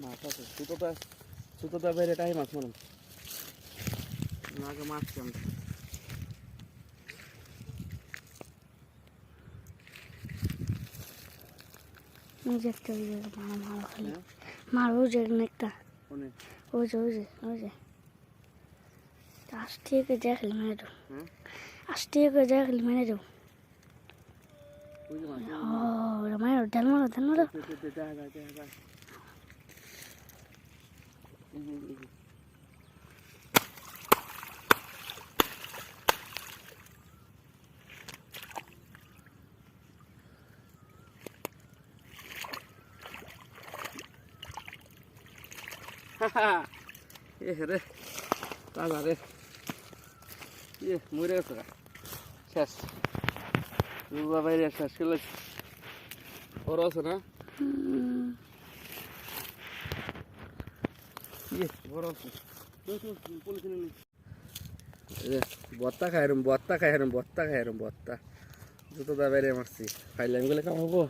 মাছ আছে সুতোটা সুতোটা বেড়ে টাই মাছ মারুন আগে মাছ কেমন ওই মারা খালি হ্যাঁ? মার ওই যে একটা ওই যে ওই যে ওই যে আস্তে করে দেখলি মেরে দেবো হ্যাঁ আস্তে করে দেখলি মেরে দেবো ও মারো ঢাল মারো ঢাল মারো রে তাজা রে ইয়ে মরে গেছে। শেষ। রুবা বাইরে শেষ করলে বড় আছে না হুম, ইয়ে বড় আছে পলিথিনে নি বত্তা খাইরম বত্তা খাইরম বত্তা খাইরম বত্তা। জুতো দাবাই মারছি। খাইলে আমি গেলে কামাবো